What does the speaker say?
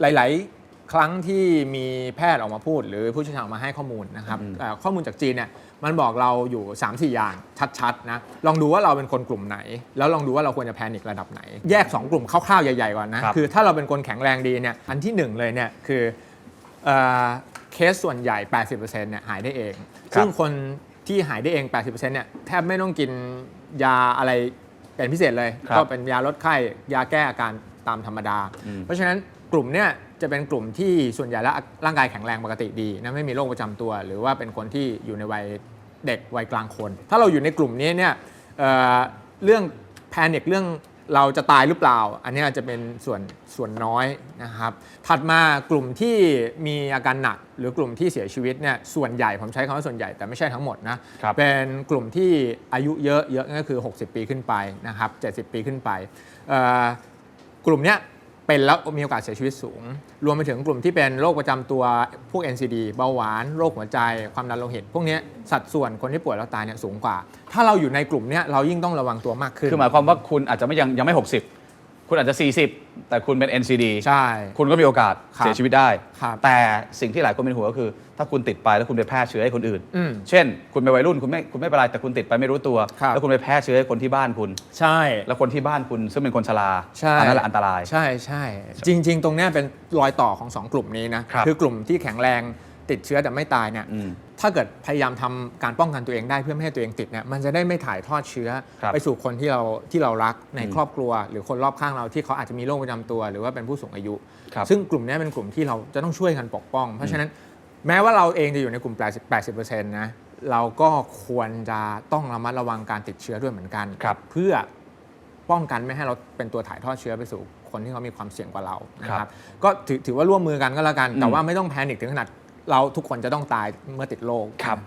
หลาย ๆ ครั้งที่มีแพทย์ออกมาพูด หรือผู้เชี่ยวชาญออกมาให้ข้อมูลนะครับอืมเอ่อข้อมูลจากจีนเนี่ยมันบอกเราอยู่ 3 4 อย่างชัด ๆ นะ ลองดูว่าเราเป็นคนกลุ่มไหน แล้วลองดูว่าเราควรจะแพนิคระดับไหน แยก 2 กลุ่มคร่าวๆ ใหญ่ ๆ ก่อนนะครับ คือถ้าเราเป็นคนแข็งแรงดีเนี่ยอันที่ 1 เลยเนี่ยคือเอ่อเคสส่วนใหญ่ 80%เนี่ยหายได้เองซึ่งคนที่หายได้เอง 80%เนี่ยแทบไม่ต้องกินยาอะไรเป็นพิเศษเลย ครับก็เป็นยาลดไข้ยาแก้อาการตามธรรมดา อืม เพราะฉะนั้น กลุ่มเนี่ยจะเป็นกลุ่มที่ส่วนใหญ่แล้วร่างกายแข็งแรงปกติดีนะไม่มีโรคประจำตัว หรือว่าเป็นคนที่อยู่ในวัยเด็กวัยกลางคน ถ้าเราอยู่ในกลุ่มนี้เนี่ยเอ่อเรื่องแพนิคเรื่องเราจะตายหรือเปล่า อันเนี้ยจะเป็นส่วนส่วนน้อยนะครับ ถัดมากลุ่มที่มีอาการหนัก หรือกลุ่มที่เสียชีวิตเนี่ยส่วนใหญ่ผมใช้คำว่าส่วนใหญ่แต่ไม่ใช่ทั้งหมดนะครับเป็นกลุ่มที่อายุเยอะเยอะก็คือ 60 ปีขึ้นไปนะครับ70 ปีขึ้นไปเอ่อกลุ่มเนี้ย เป็นแล้วมีโอกาสเสียชีวิตสูง รวมไปถึงกลุ่มที่เป็นโรคประจำตัวพวก NCD เบาหวาน โรคหัวใจ ความดันโลหิต พวกนี้สัดส่วนคนที่ป่วยแล้วตายเนี่ยสูงกว่า ถ้าเราอยู่ในกลุ่มเนี้ยเรายิ่งต้องระวังตัวมากขึ้น คือหมายความว่าคุณอาจจะไม่ยังยังไม่ 60 คุณอาจจะ 40 แต่คุณเป็น NCD ใช่ คุณก็มีโอกาสครับเสียชีวิตได้ ครับแต่สิ่งที่หลายคนเป็นห่วงก็คือ ถ้าคุณติดไปแล้วคุณไปแพร่เชื้อให้คนอื่น อืมเช่น คุณเป็นวัยรุ่นคุณไม่คุณไม่เป็นไรแต่คุณติดไปไม่รู้ตัว ครับ แล้วคุณไปแพร่เชื้อให้คนที่บ้านคุณ ใช่ แล้วคนที่บ้านคุณซึ่งเป็นคนชราใช่ อันั้นแหละอันตราย ใช่ใช่จริง ๆ ตรงเนี้ยเป็นรอยต่อของสองกลุ่มนี้นะครับอกลุ่มที่แข็งแรงติดเชื้อแต่ไม่ตายเนี่ย อืม ถ้าเกิดพยายามทำการป้องกันตัวเองได้เพื่อไม่ให้ตัวเองติดเนี่ยมันจะได้ไม่ถ่ายทอดเชื้อครับไปสู่คนที่เราที่เรารักในอืมครอบครัว หรือคนรอบข้างเราที่เขาอาจจะมีโรคประจำตัว หรือว่าเป็นผู้สูงอายุครับซึ่งกลุ่มเนี้ยเป็นกลุ่มที่เราจะต้องช่วยกันปกป้อง เพราะฉะนั้นแม้ว่าเราเองจะอยู่ในกลุ่ม 80 80%นะเราก็ควรจะต้องระมัดระวังการติดเชื้อด้วยเหมือนกันครับเพื่อป้องกันไม่ให้เราเป็นตัวถ่ายทอดเชื้อไปสู่คนที่เขามีความเสี่ยงกว่าเรานะคครัรับบก็ถือถือว่าร่วมมือกันก็แล้วกัน แต่อืมว่าไม่ต้องแพนิคถึงขนาด เราทุกคนจะต้องตายเมื่อติดโรคครับ